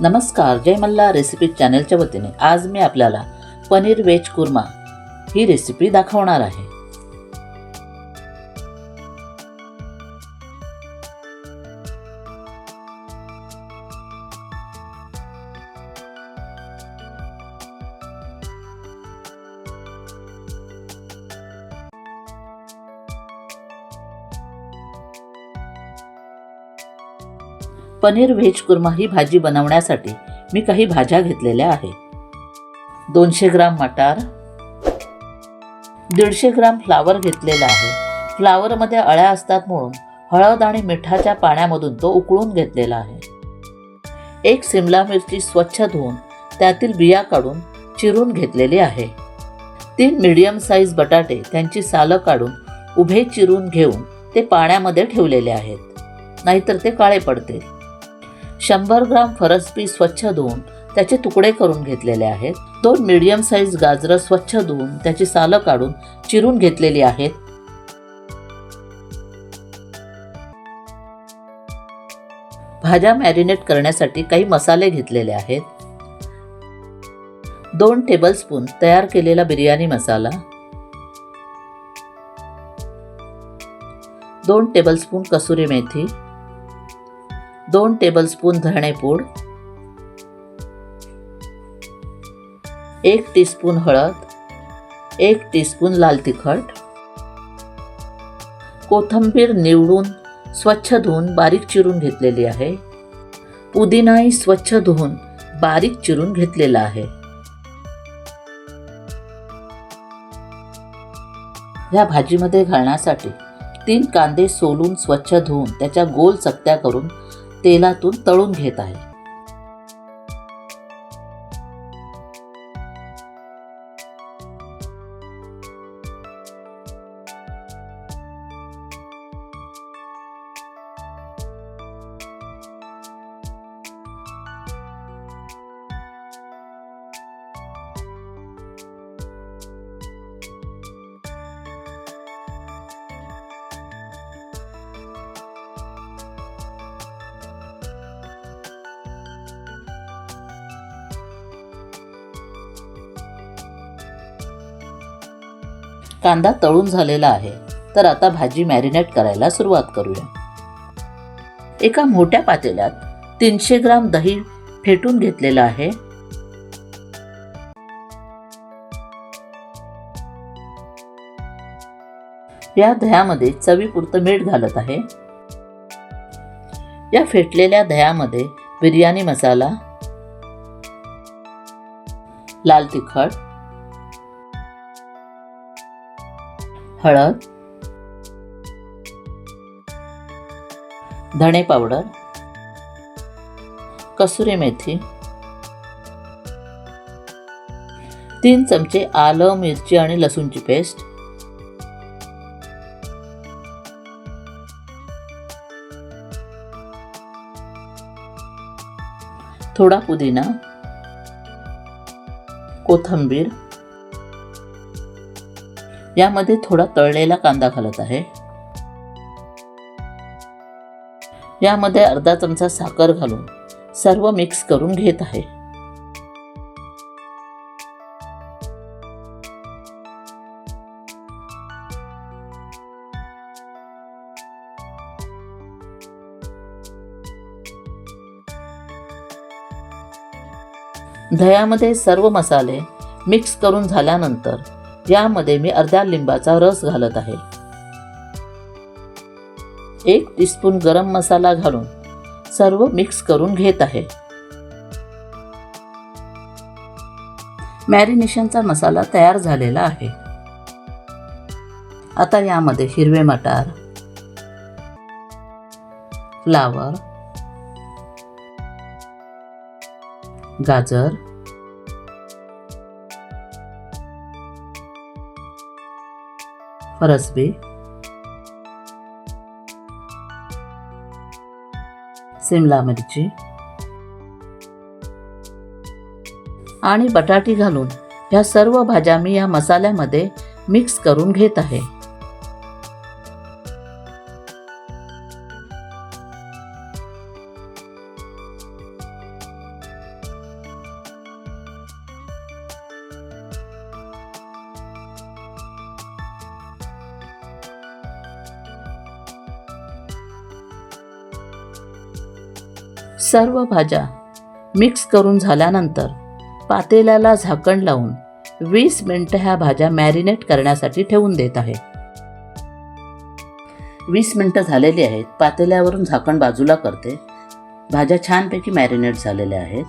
नमस्कार जय मल्ला रेसिपी चॅनलच्या वतीने आज मी आपल्याला पनीर वेज कुर्मा ही रेसिपी दाखवणार आहे. पनीर व्हेज कुर्मा ही भाजी बनवण्यासाठी मी काही भाज्या घेतलेल्या आहेत. दोनशे ग्राम मटार दीडशे ग्राम फ्लावर घेतलेला आहे. फ्लावरमध्ये अळ्या असतात म्हणून हळद आणि मिठाच्या पाण्यामधून तो उकळून घेतलेला आहे. एक सिमला मिरची स्वच्छ धुवून त्यातील बिया काढून चिरून घेतलेली आहे. तीन मीडियम साईज बटाटे त्यांची सालं काढून उभे चिरून घेऊन ते पाण्यामध्ये ठेवलेले आहेत. नाहीतर ते काळे पडतील. शंभर ग्राम फरसबी स्वच्छ धुवून त्याचे तुकडे करून घेतलेले आहेत. दोन मिडियम साईज गाजरं स्वच्छ धुवून त्याची सालं काढून चिरून घेतलेली आहेत. भाज्या मॅरिनेट करण्यासाठी काही मसाले घेतलेले आहेत. दोन टेबलस्पून तयार केलेला बिर्याणी मसाला. दोन टेबलस्पून कसुरी मेथी. दोन टेबलस्पून धणेपूड एक टीस्पून हळद एक टीस्पून लाल तिखट कोथंबीर निवडून स्वच्छ धुवून बारीक चिरून घेतलेली आहे. पुदिनाही स्वच्छ धुवून बारीक चिरून घेतलेला आहे. ह्या भाजीमध्ये घालण्यासाठी तीन कांदे सोलून स्वच्छ धुवून त्याच्या गोल चकत्या करून तेलातून तळून घेत आहे. कांदा तळून झालेला आहे. तर आता भाजी मॅरिनेट करायला सुरुवात करूया. एका मोठ्या पातेल्यात तीनशे ग्राम दही फेटून घेतलेलं आहे. या दह्यामध्ये चवीपुरतं मीठ घालत आहे. या फेटलेल्या दह्यामध्ये बिर्याणी मसाला लाल तिखट हळद धणे पावडर कसुरी मेथी तीन चमचे आलं मिरची आणि लसूणची पेस्ट थोडा पुदिना कोथंबीर यामध्ये थोडा तळलेला कांदा घालत आहे. यामध्ये अर्धा चमचा साखर घालून सर्व मिक्स करून घेत आहे. दह्यामध्ये सर्व मसाले मिक्स करून झाल्यानंतर यामध्ये मी अर्ध्या लिंबाचा रस घालत आहे. एक टीस्पून गरम मसाला घालून सर्व मिक्स करून घेत आहे. मॅरिनेशनचा मसाला तयार झालेला आहे. आता यामध्ये हिरवे मटार फ्लावर गाजर फरसबी सिमला मिरची। आणि बटाटी घालून ह्या सर्व भाज्या मी या मसाल्यामध्ये मिक्स करून घेत आहे. सर्व भाज्या मिक्स करून झाल्यानंतर पातेल्याला झाकण लावून वीस मिनटं ह्या भाज्या मॅरिनेट करण्यासाठी ठेवून देत आहे. वीस मिनटं झालेली आहेत. पातेल्यावरून झाकण बाजूला करते. भाज्या छानपैकी मॅरिनेट झालेल्या आहेत.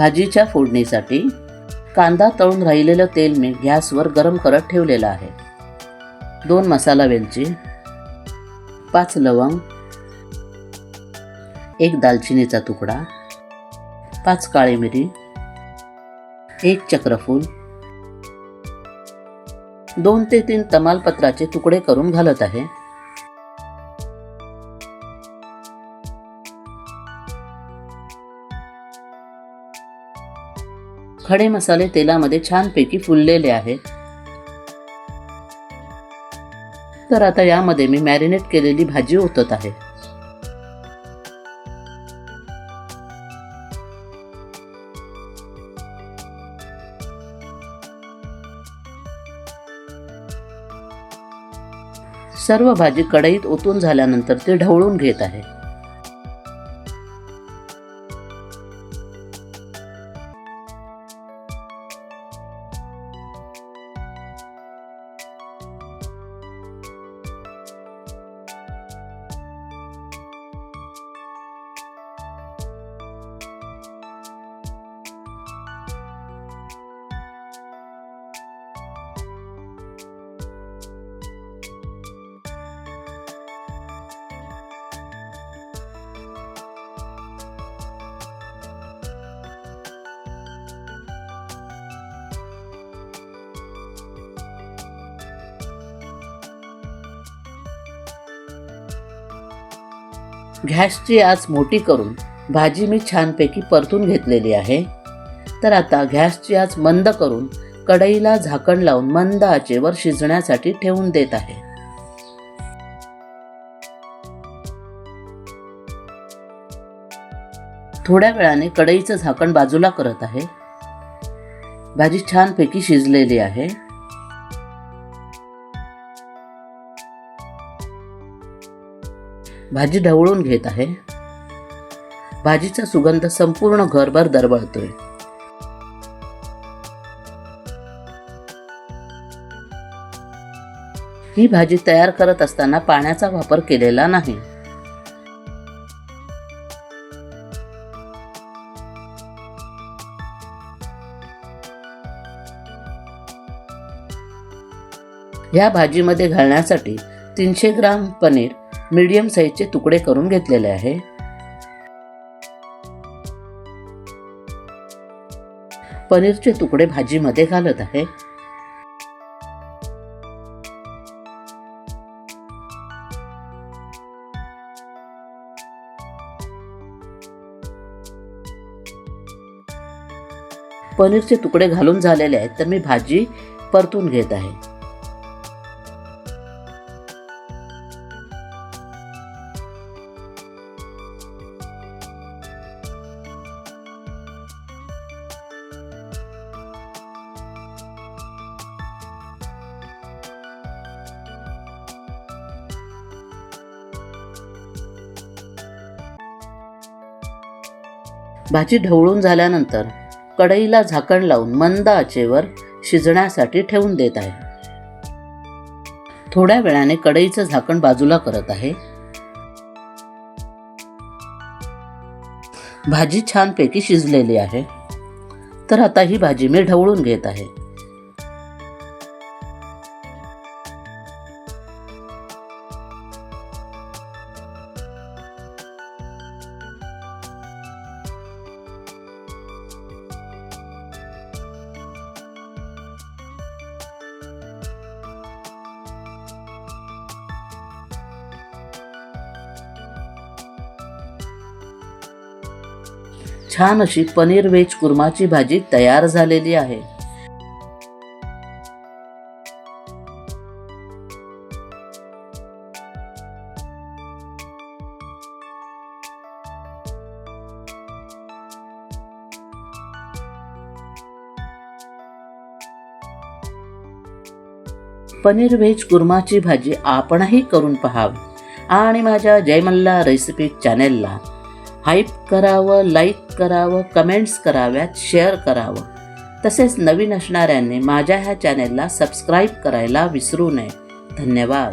भाजीच्या फोडणीसाठी कांदा तळून राहिलेलं तेल मी गॅसवर गरम करत ठेवलेलं आहे. दोन मसाला वेलची पाच लवंग एक दालचिनीचा तुकडा पाच काळी मिरी एक चक्रफूल दोन ते तीन तमालपत्राचे तुकडे करून घालत आहे. खडे मसाले तेलामध्ये छानपैकी फुललेले आहेत. तर आता यामध्ये मी मॅरिनेट केलेली भाजी ओतत आहे. सर्व भाजी कढईत ओतून झाल्यानंतर ते ढवळून घेत आहे. गॅसची आच मोठी करून भाजी मी छानपैकी परतून घेतलेली आहे. तर आता गॅसची आच मंद करून कढईला झाकण लावून मंद आचेवर शिजण्यासाठी ठेवून देत आहे. थोड्या वेळाने कढईचं झाकण बाजूला करत आहे. भाजी छानपैकी शिजलेली आहे. भाजी ढवळून घेत आहे. भाजीचा सुगंध संपूर्ण घरभर दरवळतोय. ही भाजी तयार करत असताना पाण्याचा वापर केलेला नाही. या भाजीमध्ये घालण्यासाठी तीनशे ग्राम पनीर मीडियम साईजचे तुकडे करून घेतलेले आहे. पनीरचे तुकडे भाजीमध्ये घालत आहे. पनीरचे तुकडे घालून झालेले आहेत तर मी भाजी परतून घेत आहे. भाजी ढवळून झाल्यानंतर कढईला झाकण लावून मंद आचेवर शिजण्यासाठी ठेवून देत आहे. थोड्या वेळाने कढईचं झाकण बाजूला करत आहे. भाजी छानपैकी शिजलेली आहे. तर आता ही भाजी मी ढवळून घेत आहे. छान अशी पनीर व्हेज कुर्माची भाजी तयार झालेली आहे. पनीर व्हेज कुर्माची भाजी आपणही करून पहावी. आणि माझ्या जयमल्ला रेसिपी चॅनेलला हाईप करावं लाईक करावं कमेंट्स कराव्यात शेअर करावं. तसेच नवीन असणाऱ्यांनी माझ्या ह्या चॅनेलला सबस्क्राईब करायला विसरू नये. धन्यवाद.